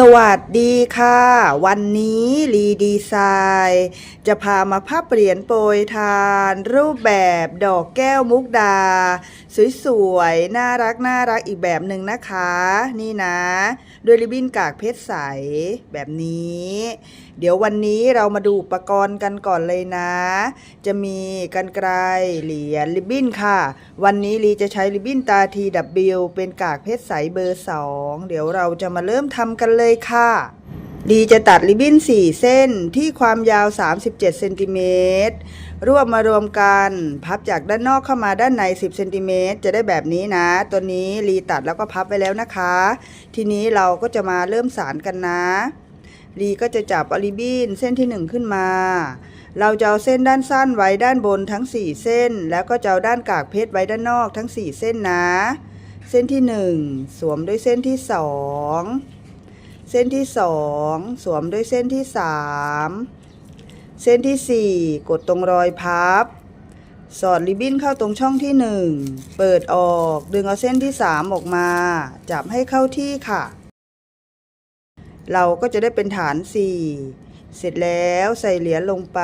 สวัสดีค่ะ วันนี้รีดีไซน์จะพามาภาพเปลี่ยนโปรยทาน รูปแบบดอกแก้วมุกดา สวยๆ น่ารักน่ารักอีกแบบหนึ่งนะคะ นี่นะด้วยริบบิ้นกากเพชรใสแบบนี้เดี๋ยววันนี้เรามาดูอุปกรณ์กันก่อนเลยนะ จะมีกันไกรเหรียญริบบิ้นค่ะ วันนี้ลีจะใช้ริบบิ้นตาทีดับบิลเป็นกากเพชรใสเบอร์ 2 เดี๋ยวเราจะมาเริ่มทำกันเลยค่ะลีจะตัดริบบิ้น 4 เส้นที่ความยาว 37เซนติเมตรรวบมารวมกัน พับจากด้านนอกเข้ามาด้านใน 10เซนติเมตรจะได้แบบนี้นะ ตัวนี้ลีตัดแล้วก็พับไปแล้วนะคะ ทีนี้เราก็จะมาเริ่มสารกันนะ ลีก็จะจับอลิบินเส้นที่ 1 ขึ้นมา เราจะเอาเส้นด้านสั้นไว้ด้านบนทั้ง 4 เส้น แล้วก็จะเอาด้านกากเพชรไว้ด้านนอกทั้ง 4 เส้นนะ เส้นที่ 1 สวมด้วยเส้นที่ 2 เส้นที่ 2 สวมด้วยเส้นที่ 3 เส้นที่ 4 กดตรงรอยพับ สอดริบบิ้นเข้าตรงช่องที่ 1 เปิดออก ดึงเอาเส้นที่ 3 ออกมา จับให้เข้าที่ค่ะ เราก็จะได้เป็นฐาน 4 เสร็จแล้วใส่เหรียญลงไป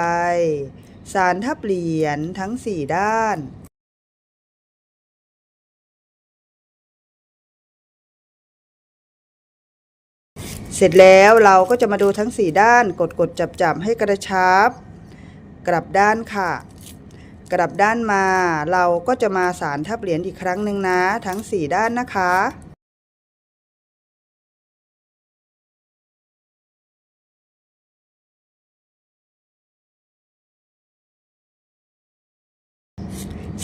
สารทับเหรียญทั้ง 4 ด้าน เสร็จแล้วเราก็จะมาดูทั้ง 4 ด้าน กดกดจับจับให้กระชับ กลับด้านค่ะ กลับด้านมา เราก็จะมาสารทับเหรียญอีกครั้งหนึ่งนะ ทั้ง 4 ด้านนะคะ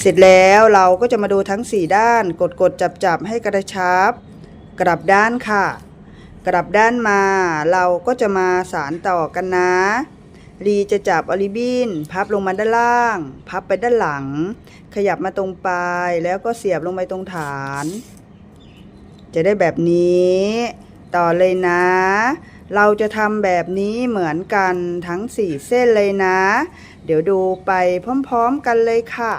เสร็จแล้วเราก็จะมาดูทั้ง 4 ด้าน กดกดจับจับให้กระชับ กลับด้านค่ะ กลับด้านมา เราก็จะมาสารต่อกันนะ รีจะจับอลิบินพับลงมาด้านล่าง พับไปด้านหลัง ขยับมาตรงปลายแล้วก็เสียบลงไปตรงฐาน จะได้แบบนี้ ต่อเลยนะเราจะทำแบบนี้เหมือนกันทั้ง 4 เส้นเลยนะ เดี๋ยวดูไปพร้อม ๆ กันเลยค่ะ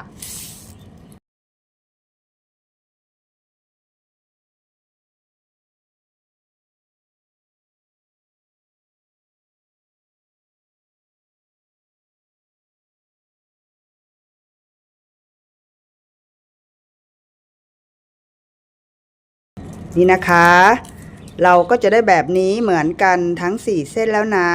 นี่นะคะ เราก็จะได้แบบนี้เหมือนกันทั้ง 4 เส้นแล้วนะ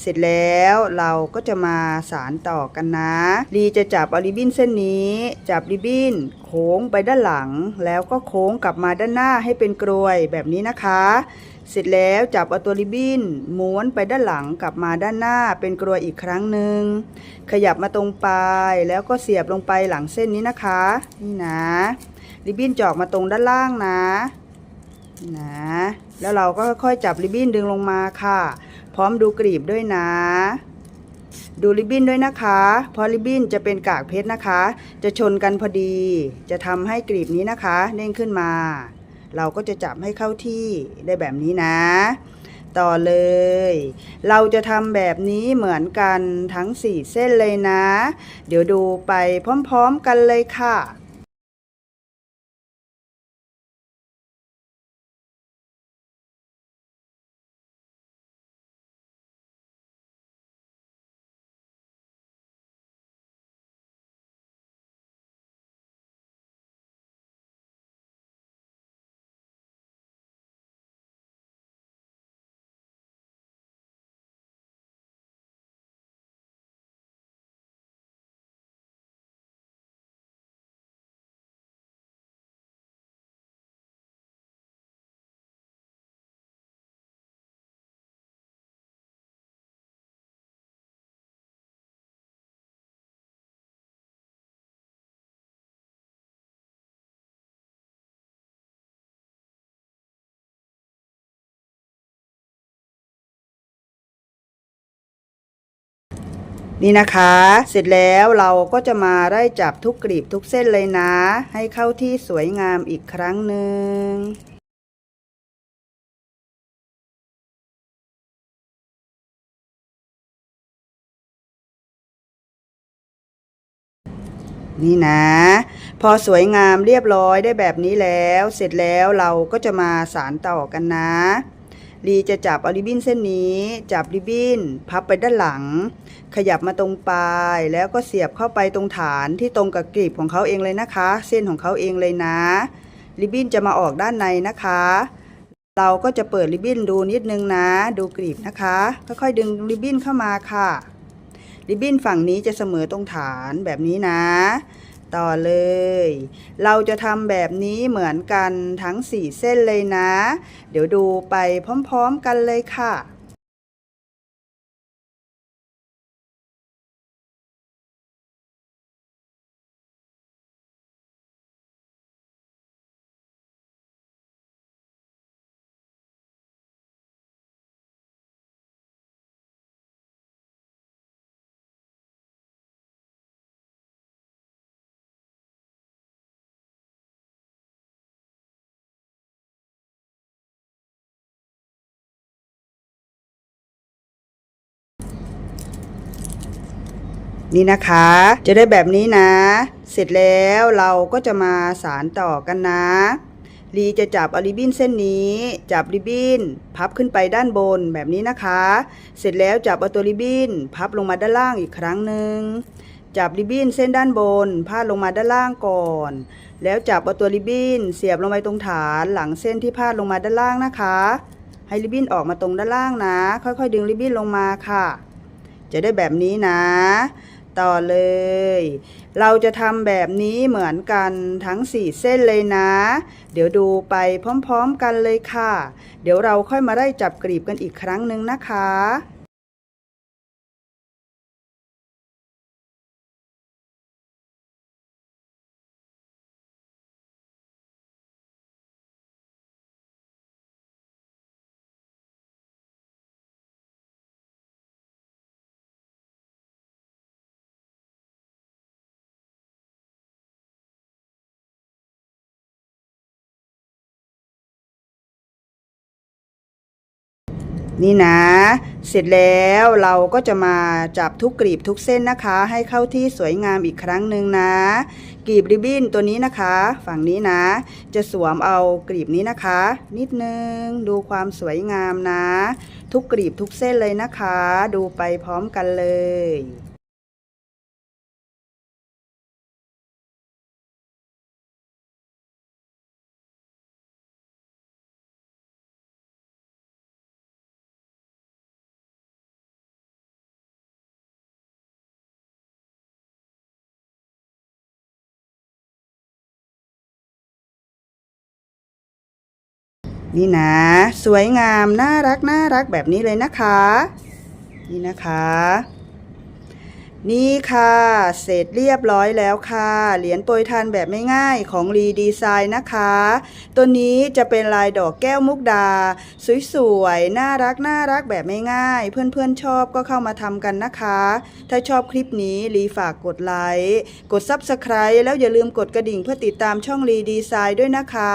เสร็จแล้วเราก็จะมาสารต่อกันนะลีจะจับเอาริบบิ้นเส้นนี้ จับริบบิ้นโค้งไปด้านหลัง แล้วก็โค้งกลับมาด้านหน้าให้เป็นกรวยแบบนี้นะคะ เสร็จแล้วจับเอาตัวริบบิ้นม้วนไปด้านหลังกลับมาด้านหน้าเป็นกรวยอีกครั้งหนึ่งขยับมาตรงปลายแล้วก็เสียบลงไปหลังเส้นนี้นะคะ นี่นะริบบิ้นจอกมาตรงด้านล่างนะ นะแล้วเราก็ค่อยจับริบบิ้นดึงลงมาค่ะ พร้อมดูกรีบด้วยนะ ดูริบบิ้นด้วยนะคะ เพราะริบบิ้นจะเป็นกากเพชรนะคะ จะชนกันพอดี จะทำให้กรีบนี้นะคะเด้งขึ้นมา เราก็จะจับให้เข้าที่ได้แบบนี้นะ ต่อเลย เราจะทำแบบนี้เหมือนกันทั้ง 4 เส้นเลยนะ เดี๋ยวดูไปพร้อม ๆ กันเลยค่ะ นี่นะคะ เสร็จแล้วเราก็จะมาได้จับทุกกลีบทุกเส้นเลยนะ ให้เข้าที่สวยงามอีกครั้งหนึ่งนี่นะ พอสวยงามเรียบร้อยได้แบบนี้แล้ว เสร็จแล้วเราก็จะมาสารต่อกันนะลีจะจับเอาริบบิ้นเส้นนี้ จับริบบิ้น พับไปด้านหลัง ขยับมาตรงปลาย แล้วก็เสียบเข้าไปตรงฐานที่ตรงกับกลีบของเขาเองเลยนะคะ เส้นของเขาเองเลยนะ ริบบิ้นจะมาออกด้านในนะคะ เราก็จะเปิดริบบิ้นดูนิดนึงนะ ดูกลีบนะคะ ค่อยๆดึงริบบิ้นเข้ามาค่ะ ริบบิ้นฝั่งนี้จะเสมอตรงฐานแบบนี้นะ ต่อเลย เราจะทำแบบนี้เหมือนกันทั้ง 4 เส้นเลยนะ เดี๋ยวดูไปพร้อม ๆ กันเลยค่ะ นี่นะคะ จะได้แบบนี้นะ เสร็จแล้วเราก็จะมาสารต่อกันนะ ลีจะจับอาริบินเส้นนี้ จับริบบิ้นพับขึ้นไปด้านบนแบบนี้นะคะ เสร็จแล้วจับเอาตัวริบบิ้นพับลงมาด้านล่างอีกครั้งหนึ่งจับริบบิ้นเส้นด้านบนพาดลงมาด้านล่างก่อน แล้วจับเอาตัวริบบิ้นเสียบลงไปตรงฐานหลังเส้นที่พาดลงมาด้านล่างนะคะ ให้ริบบิ้นออกมาตรงด้านล่างนะ ค่อยๆ ดึงริบบิ้นลงมาค่ะ จะได้แบบนี้นะ ต่อเลย เราจะทำแบบนี้เหมือนกันทั้ง4เส้นเลยนะ เดี๋ยวดูไปพร้อมๆกันเลยค่ะ เดี๋ยวเราค่อยมาได้จับกรีบกันอีกครั้งหนึ่งนะคะ นี่นะ เสร็จแล้วเราก็จะมาจับทุกกลีบทุกเส้นนะคะ ให้เข้าที่สวยงามอีกครั้งหนึ่งนะกลีบริบบิ้นตัวนี้นะคะ ฝั่งนี้นะ จะสวมเอากลีบนี้นะคะ นิดนึงดูความสวยงามนะ ทุกกลีบทุกเส้นเลยนะคะ ดูไปพร้อมกันเลย นี่นะ สวยงามน่ารักน่ารักแบบนี้เลยนะคะ นี่นะคะ นี่ค่ะ เสร็จเรียบร้อยแล้วค่ะ เหรียญโปรยทานแบบไม่ง่ายของรีดีไซน์นะคะ ตัวนี้จะเป็นลายดอกแก้วมุกดา สวยๆ น่ารักน่ารักแบบไม่ง่าย เพื่อนๆชอบก็เข้ามาทำกันนะคะ ถ้าชอบคลิปนี้รีฝากกดไลค์ กด Subscribe แล้วอย่าลืมกดกระดิ่งเพื่อติดตามช่องรีดีไซน์ด้วยนะคะ